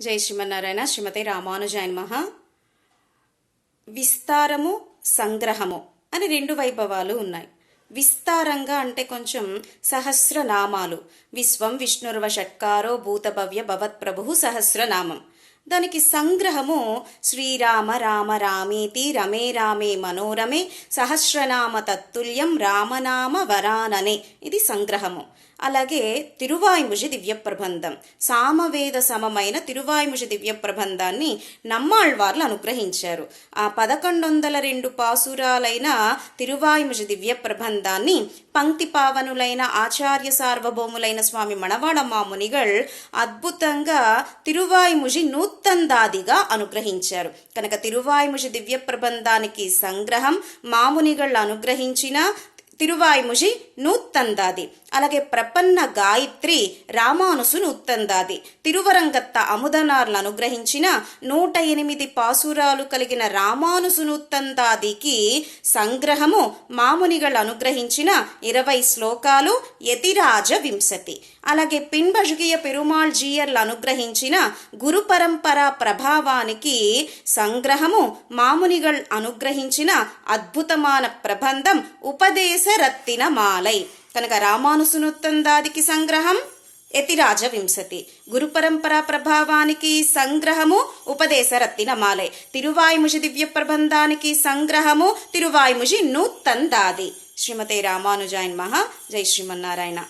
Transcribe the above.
జై శ్రీమన్నారాయణ శ్రీమతి రామానుజాయన్ మహా విస్తారము సంగ్రహము అని రెండు వైభవాలు ఉన్నాయి. విస్తారంగా అంటే కొంచెం సహస్రనామాలు. విశ్వం విష్ణుర్వ షట్కారో భూతభవ్య భవత్ప్రభు సహస్రనామం. దానికి సంగ్రహము శ్రీరామ రామ రామేతి రమే రామే మనోరమే సహస్రనామ తత్తుల్యం రామనామ వరాననే. ఇది సంగ్రహము. అలాగే తిరువాయిముషి దివ్య ప్రబంధం. సామవేద సమమైన తిరువాయిముషి దివ్య ప్రబంధాన్ని నమ్మాళ్వార్లు అనుగ్రహించారు. ఆ పదకొండు వందల రెండు పాసురాలైన తిరువాయిముషి దివ్య ప్రబంధాన్ని పంక్తి పావనులైన ఆచార్య సార్వభౌములైన స్వామి మణవాళమ్మ మునిగల్ అద్భుతంగా తిరువాయిముషి నూత్తందాదిగా అనుగ్రహించారు. కనుక తిరువాయిముషి దివ్య ప్రబంధానికి సంగ్రహం మామునిగళ్ళు అనుగ్రహించిన తిరువాయిముషి నూత్తందాది. అలాగే ప్రపన్న గాయత్రి రామానుసును ఉత్తందాది. తిరువరంగత్త అముదనార్లు అనుగ్రహించిన నూట ఎనిమిది పాసురాలు కలిగిన రామానుసును ఉత్తందాదికి సంగ్రహము మామునిగళ్ళు అనుగ్రహించిన ఇరవై శ్లోకాలు యతిరాజ వింశతి. అలాగే పిన్బజుగియ పెరుమాళ్ జీయర్లు అనుగ్రహించిన గురు పరంపరా ప్రభావానికి సంగ్రహము మామునిగళ్ అనుగ్రహించిన అద్భుతమాన ప్రబంధం ఉపదేశ రత్తిన మాలై. కనుక రామానుసునుత్తందాదికి సంగ్రహం యతిరాజ వింశతి గురు పరంపరా ప్రభావానికి సంగ్రహము ఉపదేశ రత్తిన తిరువాయుముషి దివ్య ప్రబంధానికి సంగ్రహము తిరువాయుముషి నూత్తందాది. శ్రీమతే రామానుజాయన్ మహా జై శ్రీమన్నారాయణ.